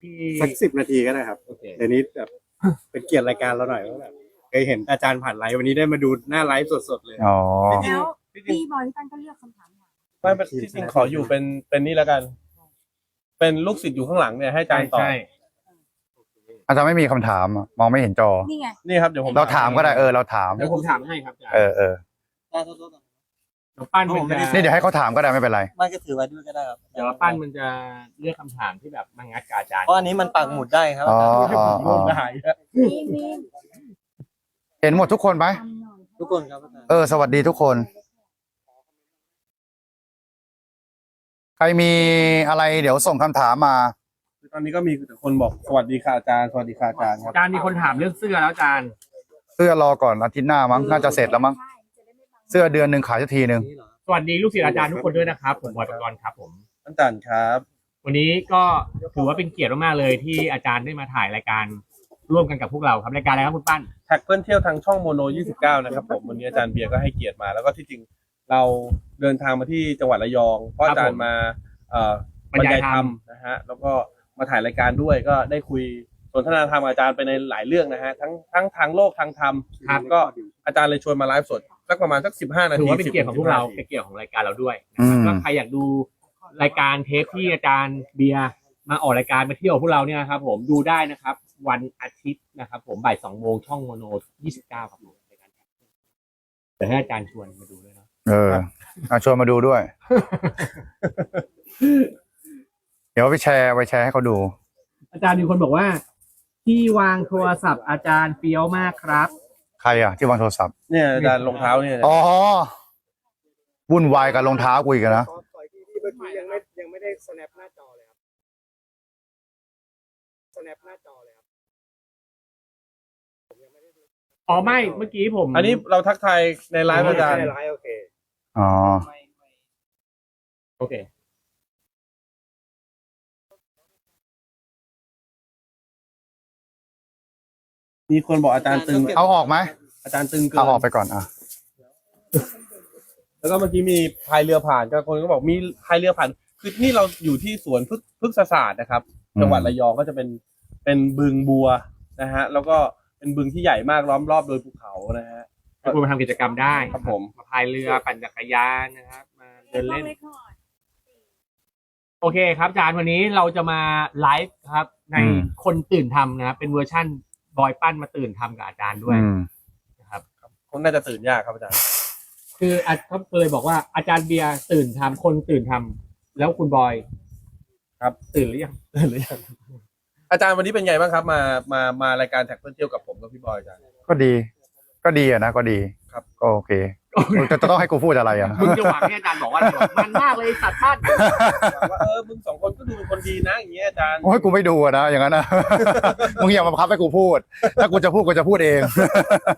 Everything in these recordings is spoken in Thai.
ที่สักสิบนาทีก็ได้ครับ โอเคเดี๋ยวนี้แบบเป็นเกียรติรายการเราหน่อยว่าแบบเคยเห็นอาจารย์ผ่านไลฟ์วันนี้ได้มาดูหน้าไลฟ์สดๆเลย อ๋อ แล้วพี่บอยพี่ตั้นก็เลือกคำถามมาไม่เป็นที่จริงขออยู่เป็นเป็นนี่แล้วกัน เป็นลูกศิษย์อยู่ข้างหลังเนี่ยให้อาจารย์ตอบใช่อาจารย์ไม่มีคำถามอะมองไม่เห็นจอ นี่ไง นี่ครับเดี๋ยวผม เราถามก็ได้เออเราถาม เดี๋ยวผมถามให้ครับอาจารย์ เออเออเดี๋ ยวปั้นมันจะนี่เดี๋ยวให้เขาถามก็ได้ไม่เป็นไร ไม่ก็ถือไว้ด้วยก็ได้ครับเดี๋ยวปั้นมันจะเลือกคำถามที่แบบมางัดกับอาจารย์เพราะอันนี้มันปักหมุดได้ครับอ๋ออ๋ออ๋อได้มีมีเห็นหมดทุกคนไหมทำหน่อยทุกคนครับอาจารย์เออสวัสดีทุกคน ใครมีอะไรเดี๋ยวส่งคำถามมา ตอนนี้ก็มีแต่คนบอกสวัสดีค่ะอาจารย์สวัสดีค่ะอาจารย์ครับอาจารย์มีคนถามเรื่องเสื้อแล้วอาจารย์เสื้อรอก่อนอาทิตย์หน้ามั้งน่าจะเสร็จแล้วมั้งใช่จะได้ไม่บัง เสื้อเดือนหนึ่งขายสักทีหนึ่งนี่เหรอสวัสดีลูกศิษย์อาจารย์ทุกคนด้วยนะครับ ผมบอยปกรณ์ครับผมอาจารย์ครับวันนี้ก็ถือว่าเป็นเกียรติมากๆเลยที่อาจารย์ได้มาถ่ายรายการร่วมกันกับพวกเราครับรายการอะไรครับคุณปั้นแท็กเพื่อนเที่ยวทางช่องโมโน 29 นะครับผมวันนี้อาจารย์เบียร์ก็ให้เกียรติมา แล้วก็ที่จริงเราเดินทางมาที่จังหวัดระยองเพราะอาจารย์มาเอ่อบรรยายธรรมนะฮะแล้วก็มาถ่ายรายการด้วยก็ได้คุย สนทนาธรรมกับอาจารย์ไปในหลายเรื่องนะฮะทั้งทั้งทางโลกทางธรรมครับก็อาจารย์เลยชวนมาไลฟ์สดสักประมาณสัก15นาทีถือว่าเป็นเกียรติของพวกเรา10เป็นเกียรติของรายการเราด้วยอืนะครับมก็ใครอยากดูรายการเทปที่อาจารย์เบียร์มาออกรายการมาเที่ยวกับพวกเราเนี่ยนะครับผมดูได้นะครับ วันอาทิตย์นะครับ ผมบ่ายสองโมงช่องโมโนยี่สิบเก้าครับผมรายการเดี๋ยวให้อาจารย์ชวนมาดูด้วยเนาะเออเอาชวนมาดูด้วย เดี๋ยวไปแชร์ไปแชร์ให้เขาดู อาจารย์มีคนบอกว่า ที่วางโทรศัพท์อาจารย์เฟี้ยวมากครับ ใครอะที่วางโทรศัพท์ เนี่ยอาจารย์รองเท้าเนี่ยอ๋อ วุ่นวายกับรองเท้ากูอีกอะนะขอขออีกทีที่เมื่อกี้ยังไม่ยังไม่ได้ snap หน้าจอเลยครับ snap หน้าจอเลยครับ อ๋อไม่เมื่อกี้ผมอันนี้เราทักทายในไลฟ์อาจารย์ ไม่ได้ไลฟ์โอเค อ๋อ โอเค มีคนบอกอาจารย์ตึง เอาออกไหมอาจารย์ตึงเกิเอานออกไปก่อนอะแล้วก็เมื่อกี้มีพายเรือผ่านก็คนก็บอกมีพายเรือผ่าน คือนี่เราอยู่ที่สวนพฤกพฤกษศาสตร์นะครับอืมจังหวัดระยองก็จะเป็นเป็นบึงบัวนะฮะ แล้วก็เป็นบึงที่ใหญ่มากล้อมรอบโดยภูเขานะฮะ ให้คุณมาทำกิจกรรมได้ครับผม มาพายเรือปั่นจักรยานนะครับ มาเดินเล่นล็กหน่อยโอเคครับอาจารย์วันนี้เราจะมาไลฟ์ครับ ในอืม คนตื่นทำนะครับเป็นเวอร์ชั่น บอยปั้นมาตื่นทำกับอาจารย์ด้วยอืมนะครับคงน่าจะตื่นยากครับอาจารย์ คืออาเขาเคยบอกว่าอาจารย์เบียร์ตื่นทำคนตื่นทำแล้วคุณบอย ครับ ตื่นหรือยังตื่นหรือยังอาจารย์วันนี้เป็นไงบ้างครับ มามามารายการแท็กเพื่อนเที่ยวกับผมกับพี่บอยอาจารย์ก็ดี ก็ดีอะนะก็ดีครับก็โอเค จะจะต้องให้กูพูดอะไรอะมึงจะหวังให้อาจารย์บอกว่าอะไรบอกมันมากเลยสัตว์ท่านว่าเออมึงสองคนก็ดูเป็นคนดีนะอย่างเงี้ยอาจารย์โอ้ยกูไม่ดูอะนะอย่างนั้นนะมึงอย่ามาบังคับให้กูพูด ถ้ากูจะพูดกูจะพูดเอง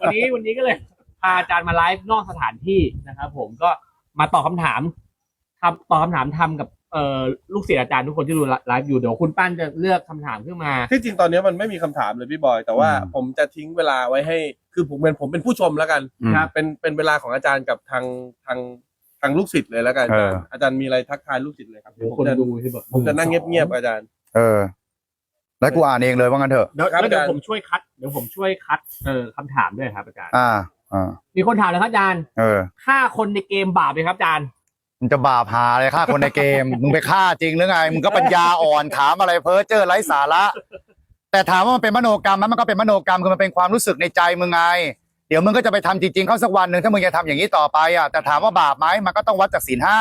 วันนี้วันนี้ก็เลยพาอาจารย์มาไลฟ์นอกสถานที่นะครับผมก็มาตอบคำถามทำตอบคำถามทำกับ เอ่อลูกศิษย์อาจารย์ทุกคนที่ดูไลฟ์อยู่เดี๋ยวคุณปั้นจะเลือกคำถามขึ้นมา ที่จริงตอนนี้มันไม่มีคำถามเลยพี่บอย แต่ว่าอืม ผมจะทิ้งเวลาไว้ให้ คือผมเป็นผมเป็นผู้ชมแล้วกัน อืม ครับ เป็นเป็นเวลาของอาจารย์กับทางทางทางลูกศิษย์เลยแล้วกันอาจารย์เออ อาจารย์มีอะไรทักทายลูกศิษย์เลยครับเดี๋ยวผมคนจะดูที่แบบผมจะนั่งเงียบๆอาจารย์ เออ แล้วกูอ่านเองเลยว่างั้นเถอะเดี๋ยวครับแล้วเดี๋ยวอาจารย์ ผมช่วยคัดเดี๋ยวผมช่วยคัดเอ่อคำถามด้วยครับอาจารย์ อ่าอ่ามีคนถามเลยครับอาจารย์เออ ฆ่าคนในเกมบาปไหมครับอาจารย์ มึงจะบาปหาอะไรฆ่าคนในเกม มึงไปฆ่าจริงหรือไง มึงก็ปัญญาอ่อนถามอะไรเพ้อเจ้อไร้สาระ แต่ถามว่ามันเป็นมโนกรรมไหมมันก็เป็นมโนกรรมคือมันเป็นความรู้สึกในใจมึงไง เดี๋ยวมึงก็จะไปทำจริงๆเข้าสักวันหนึ่งถ้ามึงจะทำอย่างนี้ต่อไปอะแต่ถามว่าบาปไหมมันก็ต้องวัดจากศีลห้า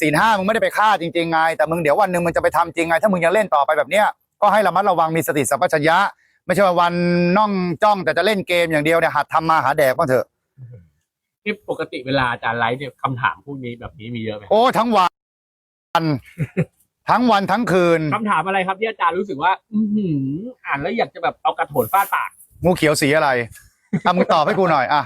ศีลห้ามึงไม่ได้ไปฆ่าจริงๆไง แต่มึงเดี๋ยววันหนึ่งมึงจะไปทำจริงไง ถ้ามึงยังเล่นต่อไปแบบเนี้ยก็ให้ระมัดระวังมีสติสัมปชัญญะ ไม่ใช่ว่าวันน่องจ้องแต่จะเล่นเกมอย่างเดียวเนี่ยหัดทำมาหาแดกบ้างเถอะ ที่ปกติเวลาอาจารย์ไลฟ์เนี่ยคำถามพวกนี้แบบนี้มีเยอะไหมโอ้ทั้งวัน ทั้งวันทั้งคืนคำถามอะไรครับที่อาจารย์รู้สึกว่า อือหืออ่านแล้วอยากจะแบบเอากระโถนฟาดปากงูเขียวสีอะไรอะมึงตอบให้กูหน่อยอะ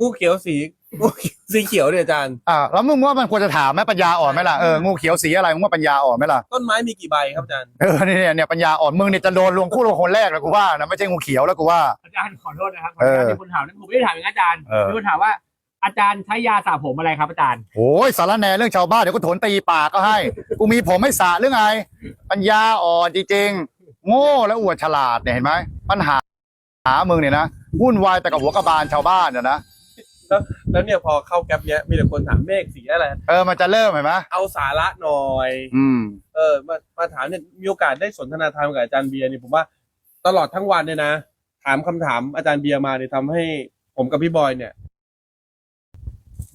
งูเขียวสีงูสีเขียวเนี่ยอาจารย์ อะแล้วมึงว่ามันควรจะถามไหมปัญญาอ่อนไหมล่ะเอองูเขียวสีอะไรมึงว่าปัญญาอ่อนไหมล่ะต้นไม้มีกี่ใบครับอาจารย์เออเนี่ยเนี่ยปัญญาอ่อนมึงเนี่ยจะโดนลวงคู่ลวงคนแรกเลยกูว่านะไม่ใช่งูเขียวแล้วกูว่า อาจารย์ขอโทษนะครับขออนุญาตเออที่คนถามนะผมไม่ได้ถามอย่างนั้นอาจารย์เออ มีคนถามว่า อาจารย์ใช้ยาสระผมอะไรครับอาจารย์โอ้ยสารแหน่เรื่องชาวบ้านเดี๋ยวกูโถนตีปากก็ให้ กูมีผมไม่สระหรือไง ปัญญาอ่อนจริงโง่และอวดฉลาดเนี่ยเห็นไหมปัญหาหามึงเนี่ยนะวุ่นวายแต่กับหัวกระบาลชาวบ้านเนี่ยนะแล้วเนี่ยพอเข้าแก๊ปเนี้ยมีแต่คนถามเมฆสีอะไร เออมันจะเริ่มเห็นไหมเอาสาระหน่อย อืม เออมามาถามเนี่ยมีโอกาสได้สนทนาธรรมกับอาจารย์เบียร์เนี่ยผมว่าตลอดทั้งวันเนี่ยนะ ถามคำถามอาจารย์เบียร์มาเนี่ยทำให้ผมกับพี่บอยเนี่ย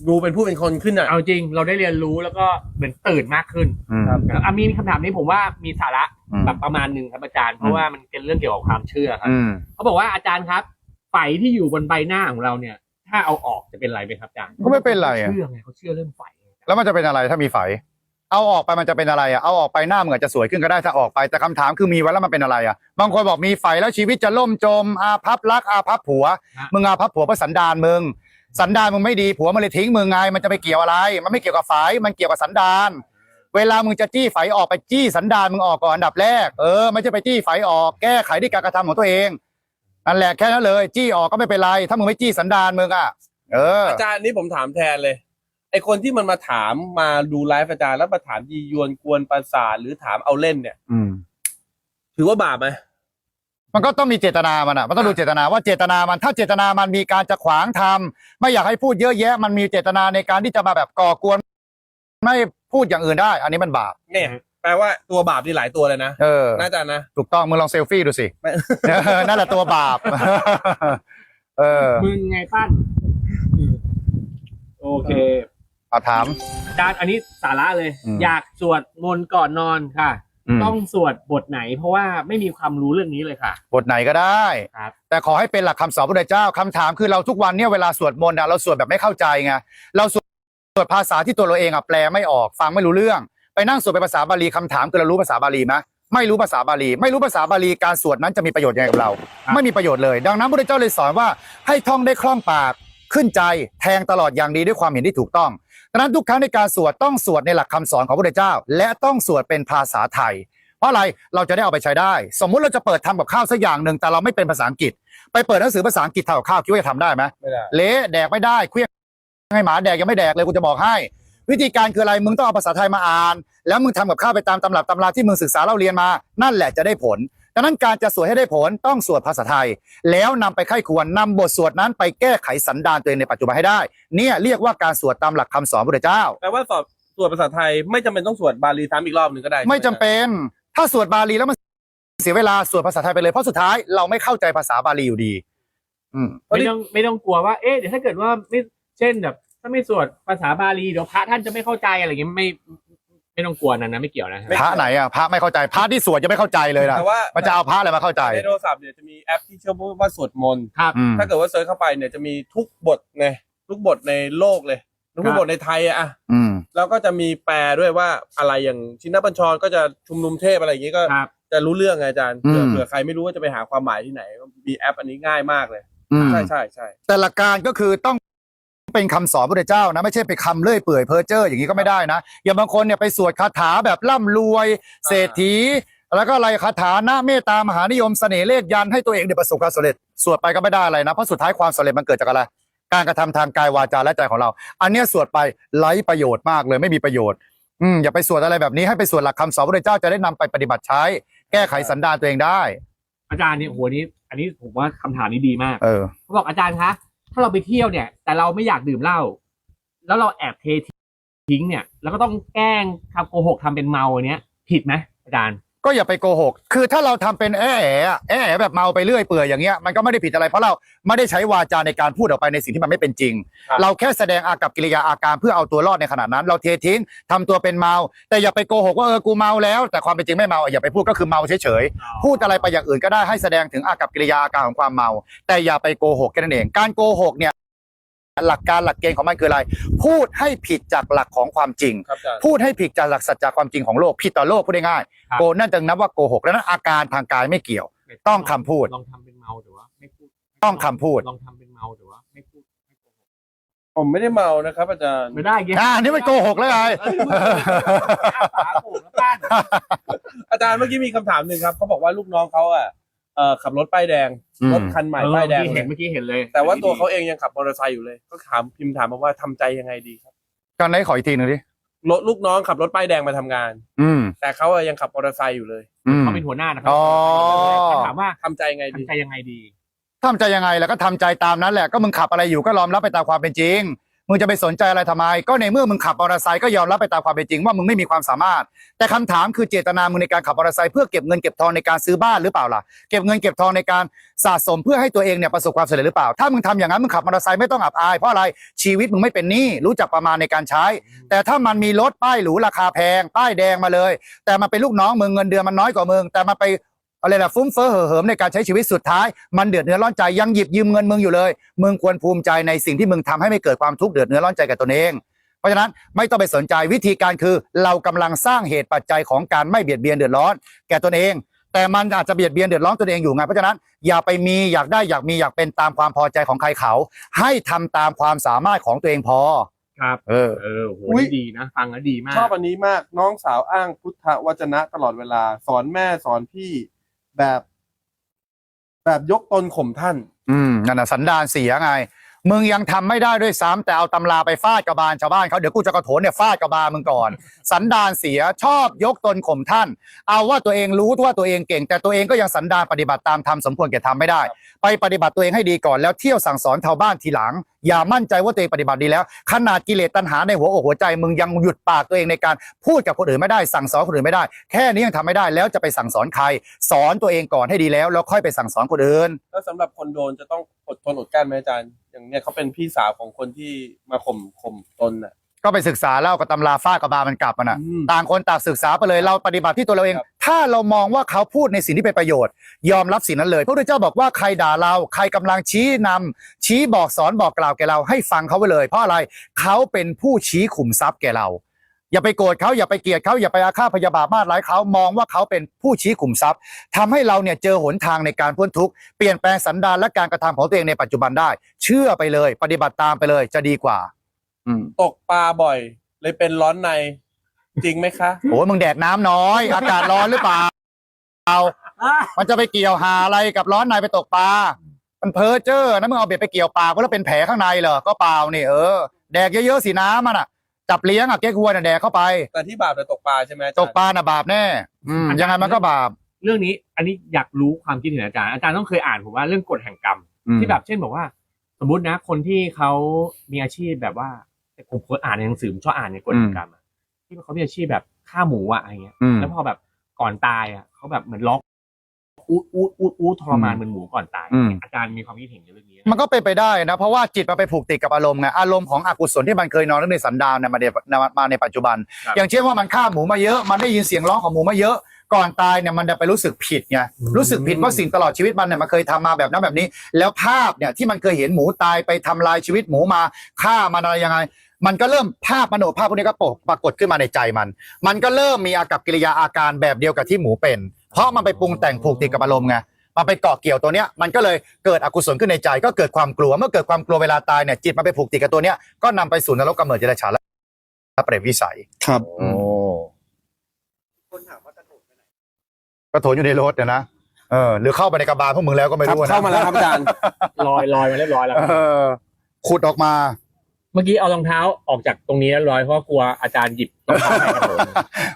ดูเป็นผู้เป็นคนขึ้นอะ เอาจริงเราได้เรียนรู้แล้วก็เหมือนตื่นมากขึ้นอืม ครับ อะมีคำถามนี้ผมว่ามีสาระอืม แบบประมาณหนึ่งครับอาจารย์เพราะว่ามันเป็นเรื่องเกี่ยวกับความเชื่อครับอืม เขาบอกว่าอาจารย์ครับไฝที่อยู่บนใบหน้าของเราเนี่ย ถ้าเอาออกจะเป็นไรไหมครับอาจารย์ก็ไม่เป็นไรอะเชื่อไงเขาเชื่อเรื่องไฝแล้วมันจะเป็นอะไรถ้ามีไฝเอาออกไปมันจะเป็นอะไรอะเอาออกไปหน้ามึงอาจจะสวยขึ้นก็ได้ถ้าออกไปแต่คำถามคือมีไว้แล้วมันเป็นอะไรอะบางคนบอกมีไฝแล้วชีวิตจะล่มจมอาภัพรักอาภัพผัว มึงอาภัพผัวเพราะสันดานมึง สันดานมึงไม่ดีผัวมันเลยทิ้งมึงไงมันจะไปเกี่ยวอะไร มันไม่เกี่ยวกับไฝมันเกี่ยวกับสันดานเวลามึงจะจี้ไฝออกไปจี้สันดานมึงออกก่อนอันดับแรกเออไม่ใช่ไปจี้ไฝออกแก้ไขด้วยการกระทำของตัวเองนั่นแหละแค่นั้นเลย จี้ออกก็ไม่เป็นไร ถ้ามึงไม่จี้สันดานมึงอะเอออาจารย์นี่ผมถามแทนเลย ไอคนที่มันมาถามมาดูไลฟ์อาจารย์แล้วมาถามยียวนกวนประสาทหรือถามเอาเล่นเนี่ย อืม ถือว่าบาปไหม มันก็ต้องมีเจตนามันอะมันต้องดูเจตนาว่าเจตนามันถ้าเจตนามันมีการจะขวางทำไม่อยากให้พูดเยอะแยะ มันมีเจตนาในการที่จะมาแบบก่อกวน ไม่พูดอย่างอื่นได้ อันนี้มันบาปเนี่ยแปลว่าตัวบาปนี่หลายตัวเลยนะเออน่าจะนะถูกต้องมึงลองเซลฟี่ดูสิไม่เออนั่นแหละตัวบาป เออมึงไงปั้นโอเคเอาถามอาจารย์อันนี้สาระเลยอืมอยากสวดมนต์ก่อนนอนค่ะม ต้องสวดบทไหน เพราะว่าไม่มีความรู้เรื่องนี้เลยค่ะ บทไหนก็ได้ ครับ แต่ขอให้เป็นหลักคำสอนพระพุทธเจ้าคำถามคือเราทุกวันเนี่ยเวลาสวดมนต์อะเราสวดแบบไม่เข้าใจไงเราสวดสวดภาษาที่ตัวเราเองอะแปลไม่ออกฟังไม่รู้เรื่อง ไปนั่งสวดเป็นภาษาบาลีคำถามคือเรารู้ภาษาบาลีไหมไม่รู้ภาษาบาลี ไม่รู้ภาษาบาลีการสวดนั้นจะมีประโยชน์ยังไงกับเราไม่มีประโยชน์เลย ดังนั้นพระพุทธเจ้าเลยสอนว่าให้ท่องได้คล่องปากขึ้นใจแทงตลอดอย่างดีด้วยความเห็นที่ถูกต้อง ดังนั้นทุกครั้งในการสวดต้องสวดในหลักคำสอนของพระพุทธเจ้า และต้องสวดเป็นภาษาไทย เพราะอะไรเราจะได้เอาไปใช้ได้ สมมุติเราจะเปิดทำกับข้าวสักอย่างหนึ่งแต่เราไม่เป็นภาษาอังกฤษ ไปเปิดหนังสือภาษาอังกฤษทำกับข้าวคิดว่าจะทำได้ไหมไม่ได้เละแดกไม่ได้เคลี้ยงให้หมาแดกยังไม่แดกเลยกูจะบอกให้ วิธีการคืออะไรมึงต้องเอาภาษาไทยมาอ่าน แล้วมึงทำกับข้าวไปตามตำรับตำราที่มึงศึกษาเล่าเรียนมา นั่นแหละจะได้ผล ดังนั้นการจะสวดให้ได้ผลต้องสวดภาษาไทย แล้วนำไปไข้ควรนำบทสวดนั้นไปแก้ไขสันดานตัวเองในปัจจุบันให้ได้ เนี่ยเรียกว่าการสวดตามหลักคำสอนพระพุทธเจ้าแปลว่าสอบสวดภาษาไทยไม่จำเป็นต้องสวดบาลีซ้ำอีกรอบหนึ่งก็ได้ ไม่จำเป็น ถ้าสวดบาลีแล้วมันเสียเวลาสวดภาษาไทยไปเลยเพราะสุดท้ายเราไม่เข้าใจภาษาบาลีอยู่ดีอืมไม่ต้องไม่ต้องกลัวว่า เอ๊ะเดี๋ยวถ้าเกิดว่าไม่เช่นแบบ ถ้าไม่สวดภาษาบาลีเดี๋ยวพระท่านจะไม่เข้าใจอะไรอย่างเงี้ยไม่ ไม่ต้องกลัวนะนะไม่เกี่ยวนะพระไหนอะพระไม่เข้าใจพระที่สวดยังไม่เข้าใจเลยนะแต่ว่ามันจะเอาพระอะไรมาเข้าใจในโทรศัพท์เนี่ยจะมีแอปที่ชื่อว่าสวดมนต์ครับอืมถ้าเกิดว่าเซิร์ชเข้าไปเนี่ยจะมีทุกบทไงทุกบทในโลกเลยทุกบทในไทยอะอะอืมแล้วก็จะมีแปลด้วยว่าอะไรอย่างชินบัญชรก็จะชุมนุมเทพอะไรอย่างงี้ก็ครับจะรู้เรื่องไงอาจารย์เผื่ออืมเผื่อใครไม่รู้ว่าจะไปหาความหมายที่ไหนมีแอปอันนี้ง่ายมากเลยอืมใช่ใช่ใช่แต่หลักการก็คือต้อง เป็นคำสอนพระพุทธเจ้านะไม่ใช่ไปคำเลื่อยเปื่อยเพ้อเจ้ออย่างนี้ก็ไม่ได้นะอย่างบางคนเนี่ยไปสวดคาถาแบบร่ำรวย เศรษฐี แล้วก็อะไรคาถาหน้าเมตตามหานิยมเสน่ห์เลขยันต์ให้ตัวเองได้ประสบความสำเร็จสวดไปก็ไม่ได้อะไรนะเพราะสุดท้ายความสำเร็จมันเกิดจากอะไรการกระทำทางกายวาจาและใจของเรา อันเนี้ยสวดไปไร้ประโยชน์มากเลยไม่มีประโยชน์อืมอย่าไปสวดอะไรแบบนี้ให้ไปสวดหลักคำสอนพระพุทธเจ้าจะได้นำไปปฏิบัติใช้ แก้ไขสันดานตัวเองได้ อาจารย์เนี่ยโหนี้ อันนี้ผมว่าคำถามนี้ดีมากเออเขาบอกอาจารย์คะ ถ้าเราไปเที่ยวเนี่ย แต่เราไม่อยากดื่มเหล้าแล้วเราแอบเททิ้งเนี่ย แล้วก็ต้องแกล้งทำโกหกทำเป็นเมาอันเนี้ย ผิดไหมอาจารย์ ก็อย่าไปโกหก คือถ้าเราทำเป็นแอะแอะอะแอะแอะแบบเมาไปเรื่อยเปื่อยอย่างเงี้ย มันก็ไม่ได้ผิดอะไรเพราะเราไม่ได้ใช้วาจาในการพูดออกไปในสิ่งที่มันไม่เป็นจริง เราแค่แสดงอากับกิริยาอาการเพื่อเอาตัวรอดในขณะนั้น เราเททิ้งทำตัวเป็นเมา แต่อย่าไปโกหกว่าเออกูเมาแล้ว แต่ความเป็นจริงไม่เมาอย่าไปพูดก็คือเมาเฉยๆ พูดอะไรไปอย่างอื่นก็ได้ให้แสดงถึงอากับกิริยาอาการของความเมา แต่อย่าไปโกหกแค่นั้นเอง การโกหกเนี่ย หลักการหลักเกณฑ์ของมันคืออะไร พูดให้ผิดจากหลักของความจริง ครับอาจารย์ พูดให้ผิดจากหลักสัจจะความจริงของโลกผิดต่อโลกพูดง่ายครับๆโกนั่นจึงนับว่าโกหกแล้วนั้นอาการทางกายไม่เกี่ยว ต้องคำพูด ลองทำเป็นเมาแต่ว่าไม่พูดต้องคำพูดลองทำเป็นเมาแต่ว่าไม่พูดไม่โกหกผมไม่ได้เมานะครับ อาจารย์ไม่ได้เงี้ยอ่านี่มันโกหกแล้วไงฝาโกงแล้วป้านอาจารย์เมื่อกี้มีคำถามหนึ่งครับเขาบอกว่าลูกน้องเขาอะ เอ่อขับรถป้ายแดงอืม รถคันใหม่ป้ายแดงเมื่อกี้เลเห็ยนเมื่อกี้เห็นเลยแต่ว่าตัวเขาเองยังขับมอเตอร์ไซค์อยู่เลย ก็ถามพิมพ์ถามมาว่าทำใจยังไงดีครับกันไหนขออีกทีหนึ่งดิรถลูกน้องขับรถป้ายแดงมาทำงาน อืมแต่เขาอะยังขับมอเตอร์ไซค์อยู่เลยอืม เขาเป็นหัวหน้านะครัอ๋อถามว่าทำใจไงดี ทำใจยังไงดี ทำใจยังไงแล้วก็ทำใจตามนั้นแหละก็มึงขับอะไรอยู่ก็ยอมรับไปตามความเป็นจริง มึงจะไปสนใจอะไรทำไม ก็ในเมื่อมึงขับมอเตอร์ไซค์ก็ยอมรับไปตามความเป็นจริงว่ามึงไม่มีความสามารถ แต่คำถามคือเจตนามึงในการขับมอเตอร์ไซค์เพื่อเก็บเงินเก็บทองในการซื้อบ้านหรือเปล่าล่ะเก็บเงินเก็บทองในการสะสมเพื่อให้ตัวเองเนี่ยประสบความสำเร็จหรือเปล่า ถ้ามึงทำอย่างนั้นมึงขับมอเตอร์ไซค์ไม่ต้องอับอายเพราะอะไรชีวิตมึงไม่เป็นหนี้รู้จักประมาณในการใช้ แต่ถ้ามันมีรถป้ายหรูราคาแพงป้ายแดงมาเลย แต่มันเป็นลูกน้องมึงเงินเดือนมันน้อยกว่ามึงแต่มันไป อะไรล่ะฟุ้มเฟ้อเห่อเหิมในการใช้ชีวิตสุดท้าย มันเดือดเนื้อร้อนใจยังหยิบยืมเงินมึงอยู่เลย มึงควรภูมิใจในสิ่งที่มึงทำให้ไม่เกิดความทุกข์เดือดเนื้อร้อนใจกับตนเอง เพราะฉะนั้นไม่ต้องไปสนใจวิธีการคือ เรากำลังสร้างเหตุปัจจัยของการไม่เบียดเบียนเดือดร้อน แก่ตนเอง แต่มันอาจจะเบียดเบียนเดือดร้อนตนเองอยู่ไงเพราะฉะนั้นอย่าไปมีอยากได้อยากมีอยากเป็นตามความพอใจของใครเขา ให้ทำตามความสามารถของตัวเองพอครับเออเออโหอุ๊ยนี่ดีนะ ฟังแล้วดีมากชอบอันนี้มากน้องสาวอ้างพุทธวจนะตลอดเวลา สอนแม่สอนพี่ แบบ แบบยกตนข่มท่าน อืมนั่นน่ะสันดานเสียไง มึงยังทำไม่ได้ด้วยซ้ำแต่เอาตำราไปฟาดกระบาลชาวบ้านเขาเดี๋ยวกูจะกระโถนเนี่ยฟาดกระบาลมึงก่อน สันดานเสียชอบยกตนข่มท่าน เอาว่าตัวเองรู้ว่าตัวเองเก่ง แต่ตัวเองก็ยังสันดานปฏิบัติตามธรรมสมควรแก่ทำไม่ได้ ไปปฏิบัติตัวเองให้ดีก่อนแล้วเที่ยวสั่งสอนชาวบ้านทีหลัง อย่ามั่นใจว่าตัวเองปฏิบัติดีแล้ว ขนาดกิเลสตัณหาในหัวอกหัวใจ มึงยังหยุดปากตัวเองในการพูดกับคนอื่นไม่ได้สั่งสอนคนอื่นไม่ได้ แค่นี้ยังทำไม่ได้แล้วจะไปสั่งสอนใคร สอนตัวเองก่อนให้ดีแล้วแล้วค่อยไปสั่งสอนคนอื่นแล้วสำหรับคนโดนจะต้องอดทนอดกลั้นไหมอาจารย์ อย่างเนี้ยเขาเป็นพี่สาวของคนที่มาข่มข่มตนน่ะ ก็ไปศึกษาแล้วกับตำราฟาดกับบามันกลับมันอะอืมต่างคนต่างศึกษาไปเลยเราปฏิบัติที่ตัวเราเอง ครับ ถ้าเรามองว่าเขาพูดในสิ่งที่เป็นประโยชน์ ยอมรับสิ่งนั้นเลยพระพุทธเจ้าบอกว่าใครด่าเราใครกำลังชี้นำชี้บอกสอนบอกกล่าวแก่เราให้ฟังเขาไว้เลย เพราะอะไรเขาเป็นผู้ชี้ขุมทรัพย์แก่เรา อย่าไปโกรธเขาอย่าไปเกลียดเขาอย่าไปอาฆาตพยาบาทมาดร้ายเขามองว่าเขาเป็นผู้ชี้ขุมทรัพย์ทำให้เราเนี่ยเจอหนทางในการพ้นทุกข์เปลี่ยนแปลงสันดานและการกระทำของตัวเองในปัจจุบันได้ เชื่อไปเลย ปฏิบัติตามไปเลยจะดีกว่า อืมตกปลาบ่อย เลยเป็นร้อนใน จริงไหมคะ โอ้ยมึงแดดน้ำน้อย อากาศร้อนหรือเปล่า มันจะไปเกี่ยวหาอะไรกับร้อนในไปตกปลา มันเพ้อเจ้อนะมึงเอาเบ็ดไปเกี่ยวปากแล้วเป็นแผลข้างในเหรอ ก็เปล่านี่เออ แดกเยอะๆสีน้ำมันอะ จับเลี้ยงอะเก๊กฮวยน่ะแดกเข้าไป แต่ที่บาปแต่ตกปลาใช่ไหมอาจารย์ตกปลาน่ะบาปแน่ อืมยังไงมันก็บาปเรื่องนี้อันนี้อยากรู้ความคิดเห็นอาจารย์อาจารย์ต้องเคยอ่านผมว่าเรื่องกฎแห่งกรรม อืมที่แบบเช่นบอกว่า สมมตินะ คนที่เขามีอาชีพแบบว่าแต่ผมเคยอ่านในหนังสือผมชอบอ่านในกฎแห่งกรรมอะที่เขามีอาชีพแบบฆ่าหมูอะอะไรเงี้ย อืม แล้วพอแบบก่อนตายอะเขาแบบเหมือนล็อก อูดอูดอูดอูดทรมานอืมเหมือนหมูก่อนตาย อืม อาจารย์มีความคิดเห็นในเรื่องนี้ไหมมันก็เป็นไปได้นะ เพราะว่าจิตมันไปผูกติดกับอารมณ์ไงอารมณ์ของอกุศลที่มันเคยนอนในสันดานเนี่ยมาเดมาในปัจจุบันครับอย่างเช่นว่ามันฆ่าหมูมาเยอะ มันได้ยินเสียงร้องของหมูมาเยอะ ก่อนตายเนี่ยมันจะไปรู้สึกผิดไงรู้สึกผิดว่าสิ่งตลอดชีวิตมันเนี่ยมันเคยทำมาแบบนั้นแบบนี้ แล้วภาพเนี่ยที่มันเคยเห็นหมูตายไปทำลายชีวิตหมูมาฆ่ามันอะไรยังไง มันก็เริ่มภาพมโนภาพพวกนี้ก็ปกปรากฏขึ้นมาในใจมัน มันก็เริ่มมีอากับกิริยาอาการแบบเดียวกับที่หมูเป็น เพราะมันไปปรุงแต่งผูกติดกับอารมณ์ไงมันไปเกาะเกี่ยวตัวเนี้ยมันก็เลยเกิดอกุศลขึ้นในใจ ก็เกิดความกลัวเมื่อเกิดความกลัวเวลาตายเนี่ยจิตมันไปผูกติดกับตัวเนี้ยก็นำไปสู่นรกกำเนิดเจริญฉานและเปรตวิสัย ครับโอ้กระโถนอยู่ในรถเนี่ยนะเออหรือเข้าไปในกระบาลพวกมึงแล้วก็ไม่ครับรู้นะเข้ามาแล้วครับอาจารย์ ลอยลอยมาเรียบร้อยแล้ว เออขุดออกมา เมื่อกี้เอารองเท้าออกจากตรงนี้แล้วร้อยเพราะว่ากลัวอาจารย์หยิบรองเท้าให้กระโดด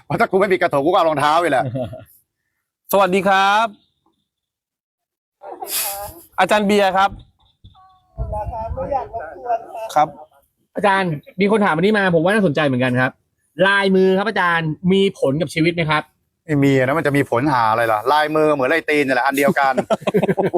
เพราะถ้ากูไม่มีกระโถนกูก็เอารองเท้าไปแหละ สวัสดีครับ อาจารย์เบียร์ครับ ครับ อาจารย์มีคนถามวันนี้มา ผมว่าน่าสนใจเหมือนกันครับ ลายมือครับอาจารย์มีผลกับชีวิตไหมครับไม่มีนะมันจะมีผลหาอะไรล่ะ ลายมือเหมือนลายตีนนี่แหละอันเดียวกัน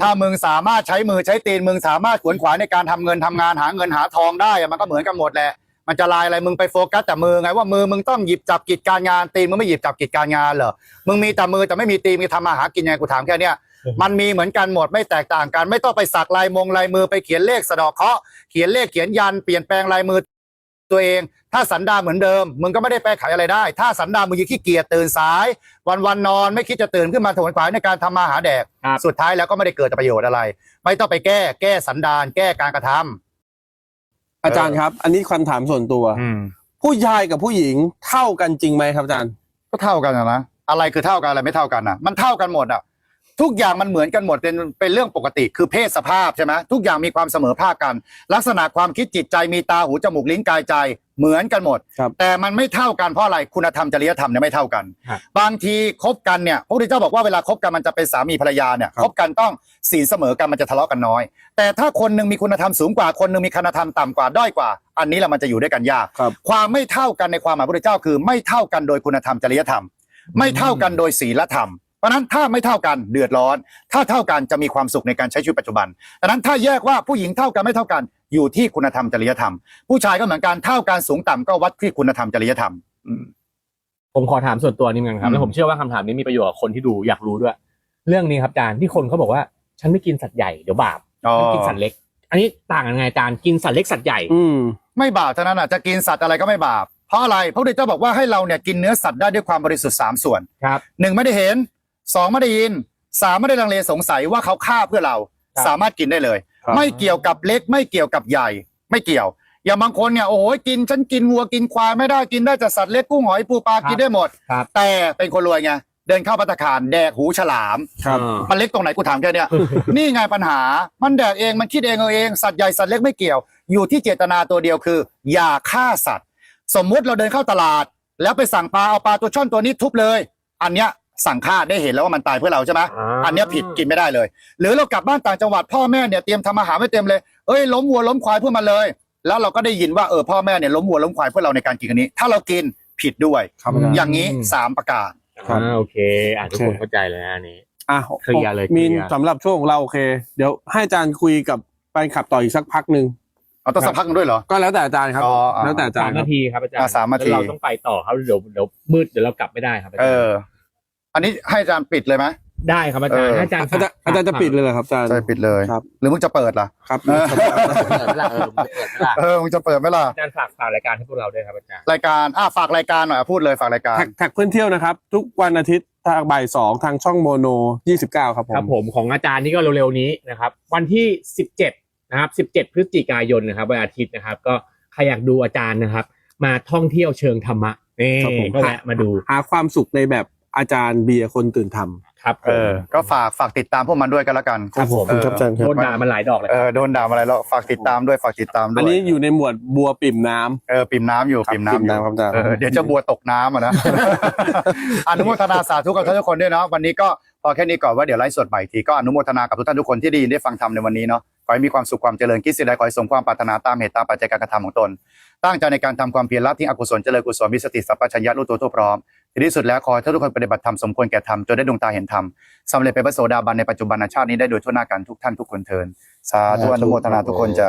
ถ้ามึงสามารถใช้มือใช้ตีนมึงสามารถขวนขวายในการทำเงินทำงานหาเงินหาทองได้อะมันก็เหมือนกันหมดแหละ มันจะลายอะไรมึงไปโฟกัสแต่มือไงว่ามือมึงต้องหยิบจับกิจการงานตีนมึงไม่หยิบจับกิจการงานเหรอมึงมีแต่มือแต่ไม่มีตีนมึงทำมาหากินยังไงกูถามแค่เนี้ยมันมีเหมือนกันหมดไม่แตกต่างกัน ไม่ต้องไปสักลายมงลายมือไปเขียนเลขสะเดอกเคราะห์เขียนเลขเขียนยันเปลี่ยนแปลงลายมือตัวเอง ถ้าสันดานเหมือนเดิม มึงก็ไม่ได้แปลไขอะไรได้ ถ้าสันดานมึงยังขี้เกียจตื่นสาย วันวันๆนอนไม่คิดจะตื่นขึ้นมาถวนขวายในการทำมาหาแดกครับสุดท้ายแล้วก็ไม่ได้เกิดประโยชน์อะไร ไม่ต้องไปแก้แก้สันดานแก้การกระทำ อาจารย์ครับ อันนี้คำถามส่วนตัว อืม ผู้ชายกับผู้หญิงเท่ากันจริงไหมครับอาจารย์ ก็เท่ากันอะนะอะไรคือเท่ากันอะไรไม่เท่ากันอะ มันเท่ากันหมดอะ ทุกอย่างมันเหมือนกันหมดเป็นเป็นเรื่องปกติ คือเพศสภาพใช่ไหมทุกอย่างมีความเสมอภาคกัน ลักษณะความคิดจิตใจมีตาหูจมูกลิ้นกายใจเหมือนกันหมด ครับแต่มันไม่เท่ากันเพราะอะไรคุณธรรมจริยธรรมเนี่ยไม่เท่ากันครับบางทีคบกันเนี่ยพระพุทธเจ้าบอกว่าเวลาคบกันมันจะเป็นสามีภรรยาเนี่ยคบกันต้องศีลเสมอกันมันจะทะเลาะกันน้อย แต่ถ้าคนหนึ่งมีคุณธรรมสูงกว่าคนหนึ่งมีคุณธรรมต่ำกว่าด้อยกว่า อันนี้แหละมันจะอยู่ด้วยกันยาก ครับ ความไม่เท่ากันในความหมายพระพุทธเจ้าคือไม่เท่ากันโดยคุณธรรมจริยธรรม ไม่เท่ากันโดยศีลธรรมเพ ราะฉะนั้นถ้าไม่เท่ากันเดือดร้อน ถ้าเท่ากันจะมีความสุขในการใช้ชีวิตปัจจุบันดังนั้นถ้าแยกว่าผู้หญิงเท่ากันไม่เท่ากัน อยู่ที่คุณธรรมจริยธรรม ผู้ชายก็เหมือนกันเท่ากันสูงต่ำก็วัดที่คุณธรรมจริยธรรมอืมผมขอถามส่วนตัวนิดนึงครับอืมแล้วผมเชื่อว่าคำถามนี้มีประโยชน์กับคนที่ดูอยากรู้ด้วย เรื่องนี้ครับอาจารย์ที่คนเขาบอกว่า ฉันไม่กินสัตว์ใหญ่เดี๋ยวบาปอ๋อฉันกินสัตว์เล็ก อันนี้ต่างกันไงอาจารย์กินสัตว์เล็กสัตว์ใหญ่ อืมไม่บาปเท่านั้นอะจะกินสัตว์อะไรก็ไม่บาปเพราะอะไรพระพุทธเจ้าบอกว่าให้เราเนี่ยกินเนื้อสัตว์ได้ด้วยความบริสุทธิ์สามส่วนครับหนึ่งไม่ได้เห็น สองไม่ได้ยินสามไม่ได้ลังเลสงสัยว่าเขาฆ่าเพื่อเราครับสามารถกินได้เลย ครับ ไม่เกี่ยวกับเล็กไม่เกี่ยวกับใหญ่ ไม่เกี่ยว อย่างบางคนเนี่ยโอ้โหกินฉันกินวัวกินควายไม่ได้กินได้แต่สัตว์เล็กกุ้งหอยปูปลากินได้หมด ครับ แต่เป็นคนรวยไงเดินเข้าพัตตาคารแดกหูฉลาม ครับเออมันเล็กตรงไหนกูถามแค่เนี้ย นี่ไงปัญหา มันแดกเองมันคิดเองเอาเองสัตว์ใหญ่สัตว์เล็กไม่เกี่ยว อยู่ที่เจตนาตัวเดียวคือ อย่าฆ่าสัตว์ สมมุติเราเดินเข้าตลาด แล้วไปสั่งปลาเอาปลาตัวช่อนตัวนี้ทุบเลย อันเนี้ย สั่งฆ่าได้เห็นแล้วว่ามันตายเพื่อเราใช่ไหมอ่า อันเนี้ยผิดกินไม่ได้เลย หรือเรากลับบ้านต่างจังหวัดพ่อแม่เนี่ยเตรียมทำอาหารไว้เต็มเลยเอ้ยล้มวัวล้มควายเพื่อมันเลย แล้วเราก็ได้ยินว่าเออพ่อแม่เนี่ยล้มวัวล้มควายเพื่อเราในการกินอันนี้ ถ้าเรากินผิดด้วย ครับอาจารย์ อย่างนี้สามประการ ครับ อ่าโอเคอะทุกคนโอเคเข้าใจเลยนะอันนี้ อะเคลียร์เลยมีนเคลียร์ สำหรับช่วงของเราโอเค เดี๋ยวให้อาจารย์คุยกับแฟนคลับต่ออีกสักพักหนึ่งเอาต้องสักพักหนึ่งด้วยเหรอ ก็แล้วแต่อาจารย์ครับ อ๋ออ่าแล้วแต่อาจารสามย์ครันาบทีครับอาจารย์อะสามนาที แล้วเราต้องไปต่อครับเดี๋ยวเดี๋ยวมืดเดี๋ยวเรากลับไม่ได้ครับอาจารเอย์อ อันนี้ให้อาจารย์ปิดเลยไหม ได้ครับอาจารย์เออ ให้อาจารย์อาจารย์อาจารย์จะปิดเลยเหรอครับอาจารย์ ใช่ปิดเลย ครับ หรือมึงจะเปิดล่ะ ครับ เออ เปิดเวลาเออเปิดเวลาเออมึงจะเปิดไหมล่ะอาจารย์ฝากฝากรายการให้พวกเราด้วยครับอาจารย์ รายการอะฝากรายการหน่อยอะพูดเลยฝากรายการแท็กแท็กเพื่อนเที่ยวนะครับ ทุกวันอาทิตย์ทางบ่ายสองทางช่องโมโนยี่สิบเก้าครับผม ครับผมของอาจารย์นี่ก็เร็วๆนี้นะครับ วันที่ 17นะครับ17 พฤศจิกายนนะครับวันอาทิตย์นะครับ ก็ใครอยากดูอาจารย์นะครับ มาท่องเที่ยวเชิงธรรมะนี่ครับผม ก็แวะมาดู หาความสุขในแบบ อาจารย์เบียร์คนตื่นทครับผเอมอก็ฝากฝากติดตามพวกมันด้วยกันละกันำครับผมเออครับอาจารย์ครับโดนด่ามาหลายดอกเลยเออโดนด่าอะไรแล้วฝากติดตามด้วยฝากติดตามด้อัวนยนี้อยู่ในหมวดบัวปิ่มน้ำเออปิ่มน้ำอยู่ครับปิ่มน้ำปิ่มอยู่น้ำครับอาจารย์เออเดี๋ยวจะบัวตกน้ำอะนะ อนุโมทนาสาธุกับทุกคนด้วยเนาะวันนี้ก็พอแค่นี้ก่อนว่าเดี๋ยวไลฟ์สดใหม่อีกทีก็อนุโมทนากับทุกท่านทุกคนที่ได้ยินได้ฟังธรรมในวันนี้เนาะขอให้มีความสุขความเจริญคิดสิ่งใดขอให้สมความปรารถนาตามเหตุตามปัจจัยการกระทำของตน ตั้งใจในการทำความเพียรละทิ้งอกุศลเจริญกุศลมีสติสัพพัญญะรู้ตัวทั่วพร้อม ทีที่สุดแล้วขอให้ทุกคนปฏิบัติธรรมสมควรแก่ธรรมจนได้ดวงตาเห็นธรรมสำเร็จเป็นพระโสดาบันในปัจจุบันชาตินี้ได้โดยทั่วหน้ากันทุกท่านทุกคนเทินสาธุอนุโมทนาทุกคนจะ